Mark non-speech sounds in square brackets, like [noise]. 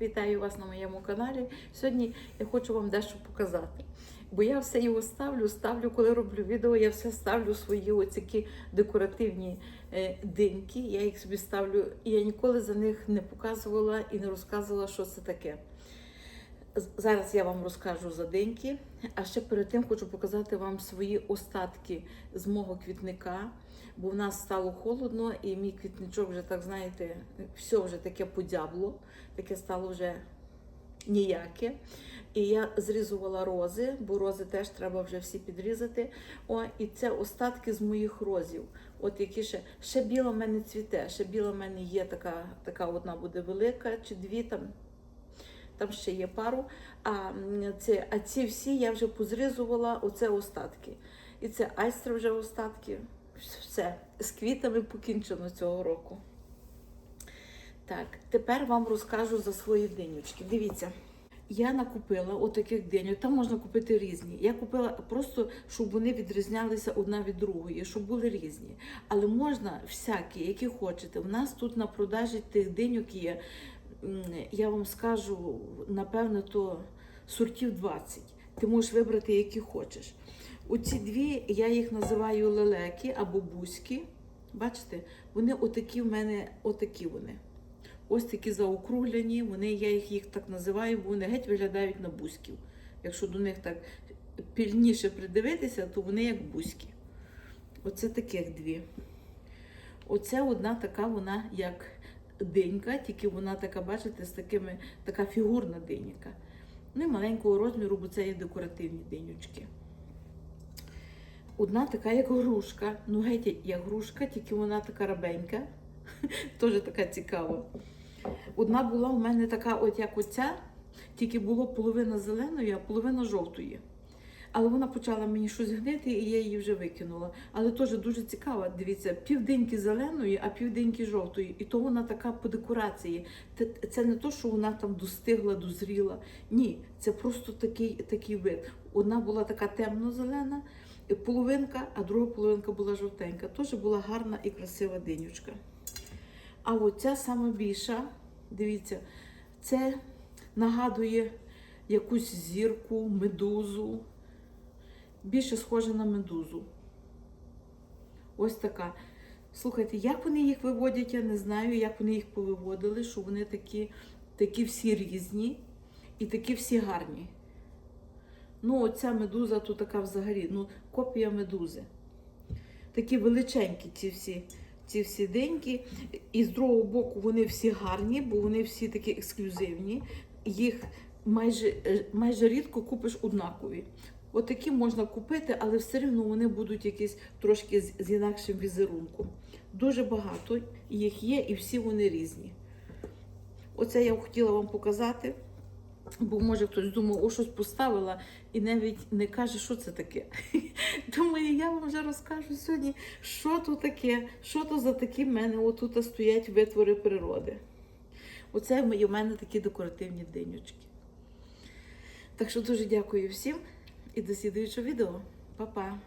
Вітаю вас на моєму каналі. Сьогодні я хочу вам дещо показати. Бо я все його ставлю, ставлю, коли роблю відео, я все ставлю свої оці декоративні е, диньки. Я їх собі ставлю, і я ніколи за них не показувала і не розказувала, що це таке. Зараз я вам розкажу за деньки, а ще перед тим хочу показати вам свої остатки з мого квітника, бо в нас стало холодно, і мій квітничок вже так, знаєте, все вже таке подябло, таке стало вже ніяке. І я зрізувала рози, бо рози теж треба вже всі підрізати. О, і це остатки з моїх розів. От які ще, ще біла в мене цвіте, ще біла в мене є така, така одна буде велика, чи дві там там ще є пару. А, це, а ці всі я вже позрізувала, оце остатки. І це айстри вже остатки. Все, з квітами покінчено цього року. Так, тепер вам розкажу за свої динючки. Дивіться. Я накупила отаких диньок, там можна купити різні. Я купила просто, щоб вони відрізнялися одна від другої, щоб були різні. Але можна всякі, які хочете. У нас тут на продажі тих диньок є я вам скажу, напевно, то сортів 20. Ти можеш вибрати, які хочеш. Оці дві, я їх називаю лелеки або бузьки. Бачите, вони отакі в мене, отакі вони. Ось такі заокруглені, вони, я їх, їх так називаю, бо вони геть виглядають на бузьків. Якщо до них так пільніше придивитися, то вони як бузьки. Оце таких дві. Оце одна така, вона як динька, тільки вона така, бачите, з такими, така фігурна диніка. Ну і маленького розміру, бо це є декоративні динючки. Одна така, як грушка. Ну, геть, як грушка, тільки вона така рабенька. [laughs] Теж така цікава. Одна була у мене така, от як оця, тільки було половина зеленої, а половина жовтої. Але вона почала мені щось гнити, і я її вже викинула. Але теж дуже цікава. Дивіться, південьки зеленої, а південьки жовтої. І то вона така по декорації. Це не то, що вона там достигла, дозріла. Ні, це просто такий, такий вид. Одна була така темно-зелена, половинка, а друга половинка була жовтенька. Теж була гарна і красива динючка. А оця сама більша, дивіться, це нагадує якусь зірку, медузу. Більше схоже на медузу. Ось така. Слухайте, як вони їх виводять, я не знаю, як вони їх повиводили, що вони такі, такі всі різні і такі всі гарні. Ну, оця медуза тут така взагалі, ну, копія медузи. Такі величенькі ці всі, ці всі деньки. І з другого боку вони всі гарні, бо вони всі такі ексклюзивні. Їх майже, е, майже рідко купиш однакові. Отакі можна купити, але все одно вони будуть якісь трошки з, інакшим візерунком. Дуже багато їх є, і всі вони різні. Оце я хотіла вам показати, бо може хтось думав, о, щось поставила і навіть не каже, що це таке. [laughs] Думаю, я вам вже розкажу сьогодні, що то таке, що то за такі в мене отут стоять витвори природи. Оце у мене такі декоративні динючки. Так що дуже дякую всім і до слідуючого відео. Па-па!